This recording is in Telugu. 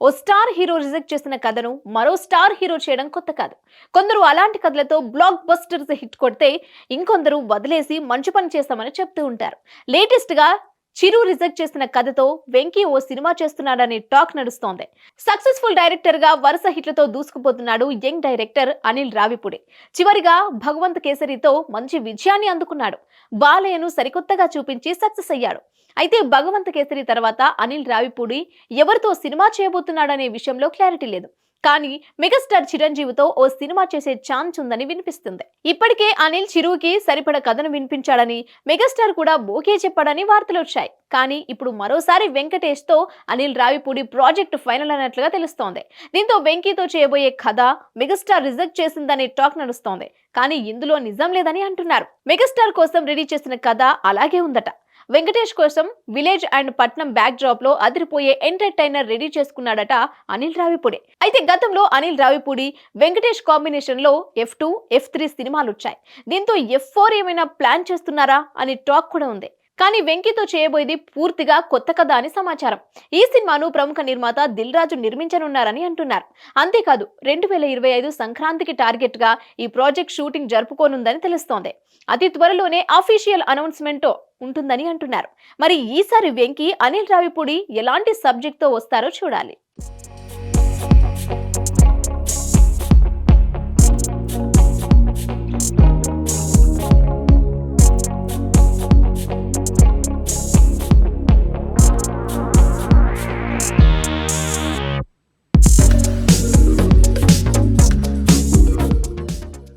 ఓ స్టార్ హీరో రిజెక్ట్ చేసిన కథను మరో స్టార్ హీరో చేయడం కొత్త కాదు కొందరు అలాంటి కథలతో బ్లాక్ బస్టర్స్ హిట్ కొడితే ఇంకొందరు వదిలేసి మంచి పని చేస్తామని చెప్తూ ఉంటారు. లేటెస్ట్గా చిరు రిజెక్ట్ చేసిన కథతో వెంకీ ఓ సినిమా చేస్తున్నాడనే టాక్ నడుస్తోంది. సక్సెస్ఫుల్ డైరెక్టర్గా వరుస హిట్లతో దూసుకుపోతున్నాడు యంగ్ డైరెక్టర్ అనిల్ రావిపూడి. చివరిగా భగవంత్ కేసరితో మంచి విజయాన్ని అందుకున్నాడు. బాలయ్యను సరికొత్తగా చూపించి సక్సెస్ అయ్యాడు. అయితే భగవంత్ కేసరి తర్వాత అనిల్ రావిపూడి ఎవరితో సినిమా చేయబోతున్నాడనే విషయంలో క్లారిటీ లేదు. కానీ మెగాస్టార్ చిరంజీవితో ఓ సినిమా చేసే ఛాన్స్ ఉందని వినిపిస్తుంది. ఇప్పటికే అనిల్ చిరుకి సరిపడ కథను వినిపించాడని మెగాస్టార్ కూడా ఓకే చెప్పాడని వార్తలు వచ్చాయి. కానీ ఇప్పుడు మరోసారి వెంకటేష్తో అనిల్ రావిపూడి ప్రాజెక్ట్ ఫైనల్ అయినట్లుగా తెలుస్తోంది. దీంతో వెంకీతో చేయబోయే కథ మెగాస్టార్ రిజెక్ట్ చేసిందనే టాక్ నడుస్తోంది. కానీ ఇందులో నిజం లేదని అంటున్నారు. మెగాస్టార్ కోసం రెడీ చేసిన కథ అలాగే ఉందట. వెంకటేష్ కోసం విలేజ్ అండ్ పట్నం బ్యాక్ డ్రాప్లో అదిరిపోయే ఎంటర్టైనర్ రెడీ చేసుకున్నాడట అనిల్ రావిపూడి. అయితే గతంలో అనిల్ రావిపూడి వెంకటేష్ కాంబినేషన్లో ఎఫ్ టూ ఎఫ్ త్రీ సినిమాలు వచ్చాయి. దీంతో ఎఫ్ ఫోర్ ఏమైనా ప్లాన్ చేస్తున్నారా అని టాక్ కూడా ఉంది. కానీ వెంకీతో చేయబోయేది పూర్తిగా కొత్త కథ అని సమాచారం. ఈ సినిమాను ప్రముఖ నిర్మాత దిల్ రాజు నిర్మించనున్నారని అంటున్నారు. అంతేకాదు రెండు వేల ఇరవై ఐదు సంక్రాంతికి టార్గెట్గా ఈ ప్రాజెక్ట్ షూటింగ్ జరుపుకోనుందని తెలుస్తోంది. అతి త్వరలోనే అఫీషియల్ అనౌన్స్మెంట్ ఉంటుందని అంటున్నారు. మరి ఈసారి వెంకీ అనిల్ రావిపూడి ఎలాంటి సబ్జెక్ట్తో వస్తారో చూడాలి.